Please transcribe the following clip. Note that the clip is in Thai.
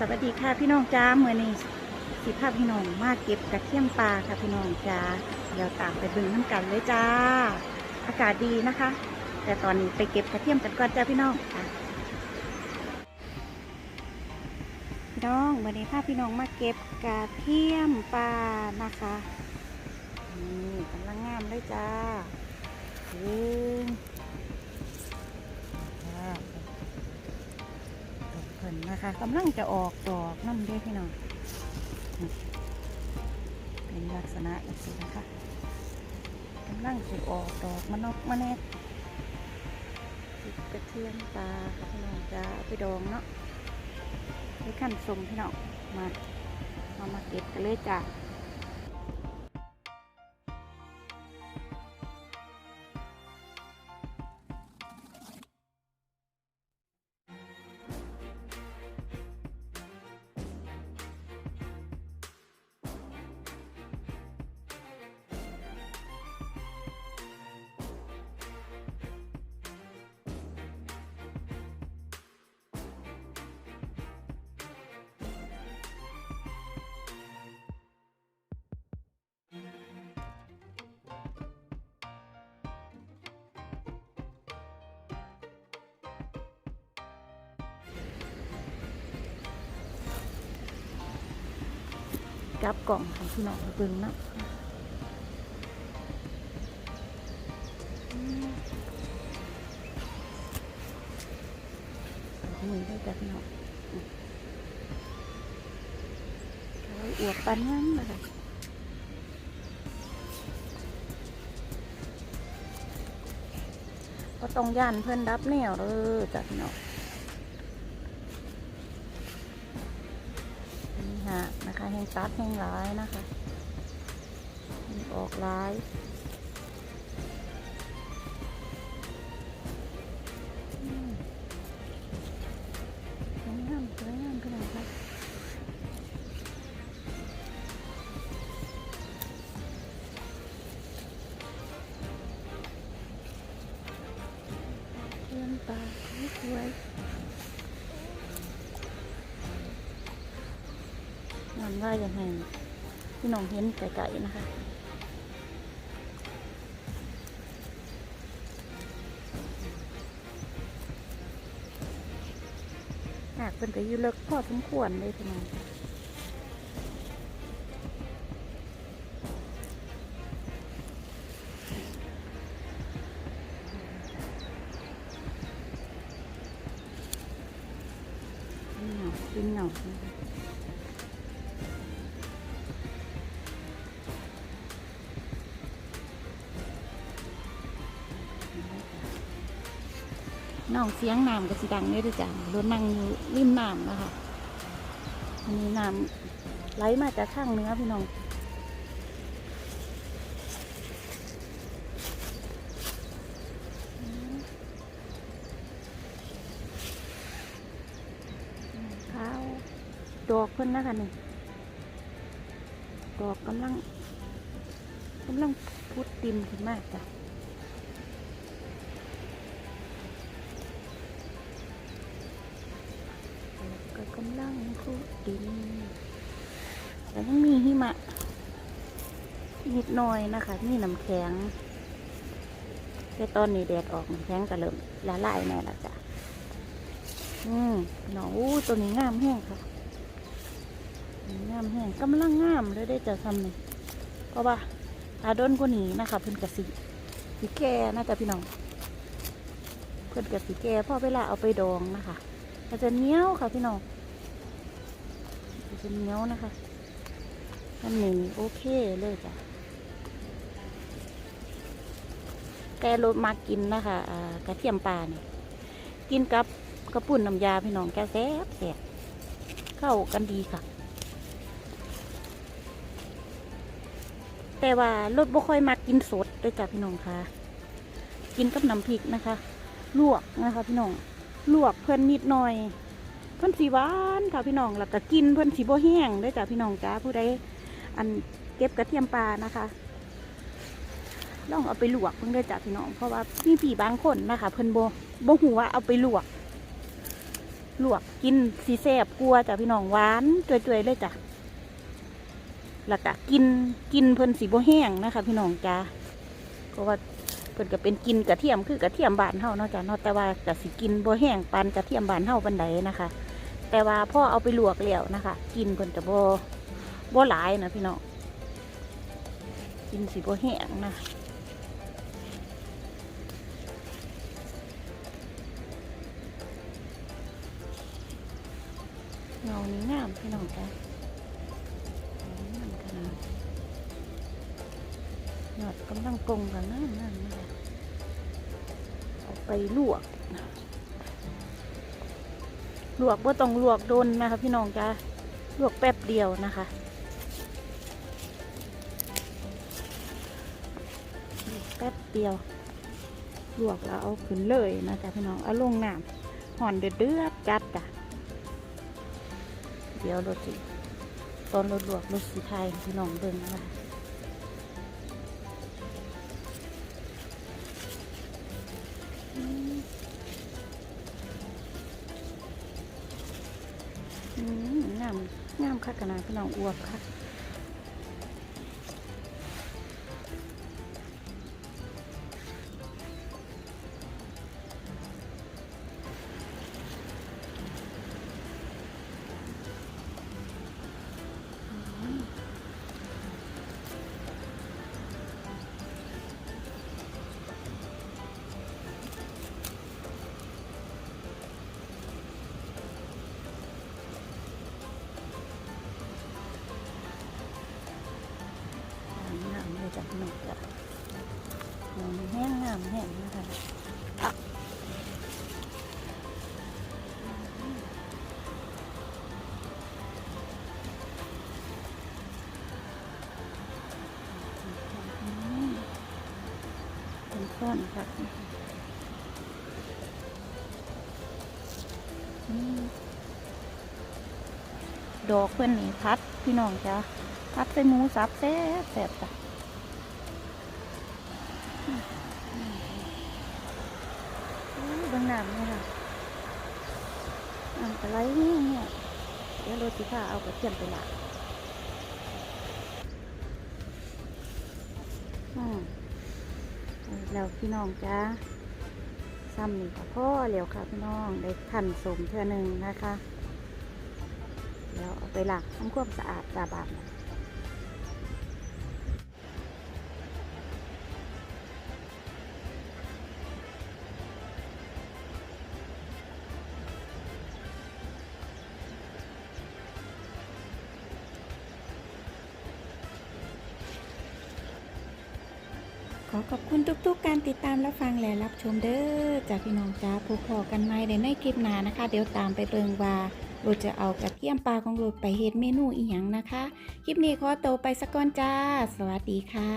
สวัสดีค่ะพี่น้องจ้าเมื่อนี้สิภาพพี่น้องมาเก็บกระเทียมปลาค่ะพี่น้องจ้าเดี๋ยวตามไปบิ่งน้ำกันเลยจ้า อากาศดีนะคะ แต่ตอนนี้ไปเก็บกระเทียมกันก่อนจ้าพี่น้องค่ะพี่น้องวันนี้พาพี่น้องมาเก็บกระเทียมปลานะคะนี่กำลังงามเลยจ้า พิ่นนะคะกำลังจะออกดอกน้ำเด้พี่น้องเป็นลักษณะแบบนี้นะคะกำลังจะออกดอกมะนกมะแนกติดกระเทียมปลาพี่น้องจะไปดองเนาะไปขั้นสมพี่น้องมาเอามาเก็บกันเลยจ้ะ กลับกล่องของพี่น้องปเบิ่งนะมือได้จ้ะพี่น้องอืมเอาอวบปันนั้นเลยก็ต้องย่านเพื่อนรับแนวเลยจ้ะพี่น้อง นี่ฮะนะคะแห้ง ตัดแห้งร้ายนะคะออกร้ายอืมสวยงามสวยงามขนาดค่ะเพื่อนปลาสวยๆ มั นว่าอย่างไงพี่น้องเห็นไก่ๆนะคะหากเป็นก็อยู่เลิกพอสมควรเลยพี่น้องนี่เหงาเป็นเหงา น้องเสียงน้ำก็สิดังเลยด้วยจ้ะรถนั่งอยู่ริมน้ำนะคะอันนี้น้ำไหลมาจากข้างเนื้อพี่น้องข้าวดอกเพิ่นนะคะนี่ดอกกำลังกำลังพุดติมขึ้นมากจ้ะ ดินแต่ยังมีหิมะนิดหน่อยนะคะมีน้ำแข็งแต่ตอนนี้แดดออกน้ำแข็งก็เริ่มละลายแน่ละจ้ะอืมหนองอู้ตัวนี้งามแห้งค่ะงามแห้งกำลังงามเลยได้จอซ้ำนี่เพราะว่าอาดนกว่านี้นะคะเพิ่นกระสีสีแก่น่าจะพี่น้อง เพิ่นกระสีแก่พอเวลาเอาไปดองนะคะมันจะเนี้ยวค่ะพี่น้อง จะเหนียวนะคะอันนี้โอเคเลยจ้ะแกรสมากินนะคะกระเทียมปลาเนี่ยกินกับกระปุ่นน้ำยาพี่น้องแกแซ่บแซ่บเข้ากันดีค่ะ แต่ว่ารสบ่ค่อยมากินสดด้วยจ้ะพี่น้องค่ะ กินกับน้ำพริกนะคะ ลวกนะคะพี่น้องลวกเพิ่อนนิดหน่อย เพิ่นสีหวานค่ะพี่น้องแล้วก็กินเพิ่นสีโบแห้งได้จ้ะพี่น้องจ้าผู้ใดอันเก็บกระเทียมปลานะคะลองเอาไปลวกเพิ่งได้จ้ะพี่น้องเพราะว่ามีผีบางคนนะคะ เพิ่นโบ่บ่หูว่าเอาไปลวก ลวกกินสีแซ่บกลัวจ้ะพี่น้องหวานจ่วยๆเลยจ้ะแล้วก็กินกินเพิ่นสีโบแห้งนะคะ พี่น้องจ้าเพราะว่าเพิ่นก็เป็นกินกระเทียมคือกระเทียมบานเฮาเนาะจ้ะเนาะแต่ว่าก็สิกินโบแห้งปานกระเทียมบานเฮาปานใดนะคะ แต่ว่าพ่อเอาไปลวกแล้วนะคะ กินเพิ่นจะบ่บ่หลายนะพี่น้องกินสิบ่แห้งนะเงานี้งามพี่น้องจ้ะงามขนาดยอดกำลังกลงกันนั่นนั่นนะคะเอาไปลวก ลวกบ่ต้องลวกโดนนะคะพี่น้องจ้าลวกแป๊บเดียวนะคะแป๊บเดียวลวกแล้วเอาขึ้นเลยนะจ๊ะพี่น้องเอาลงน้ำห่อนเดือดเดือดจัดจ้ะเดี๋ยวรถสิตอนรถลวกรถสีไทยพี่น้องเบิ่งนะคะามงามคักขนาดพี่น้องอวบค่ะ จ้ะพี่น้องจ้ะแห้งงามแห้งนะคะอะอืมเป็นก้อนค่ะอืมดอกเพื่อนนี่พัดพี่น้องจ้ะพัดใส่หมูสับแซ่บแซ่บจ้ะ อู้เบางน้ำนี่ค่ะน้ำตะไลเนี่เนี่ยเดี๋ยวรถสิพาเอากระเทียมไปละอืมแล้วพี่น้องจ้าซ้ำนี่ก็พ่อแล้วค่ะพี่น้องได้ขันสมเท่านึงนะคะเดี๋ยวเอาไปล้างทำความสะอาดตาบาดนะ ขอขอบคุณทุกๆ การติดตามและฟังและรับชมเด้อจากพี่น้องจ้าพบพอกันไหมในในคลิปหน้านะคะ เดี๋ยวตามไปเบิงว่าโรจะเอากระเทียมปลาของโรดไปเฮ็ดเมนูอีหยังนะคะ คลิปนี้ขอโตไปสักก่อนจ้า สวัสดีค่ะ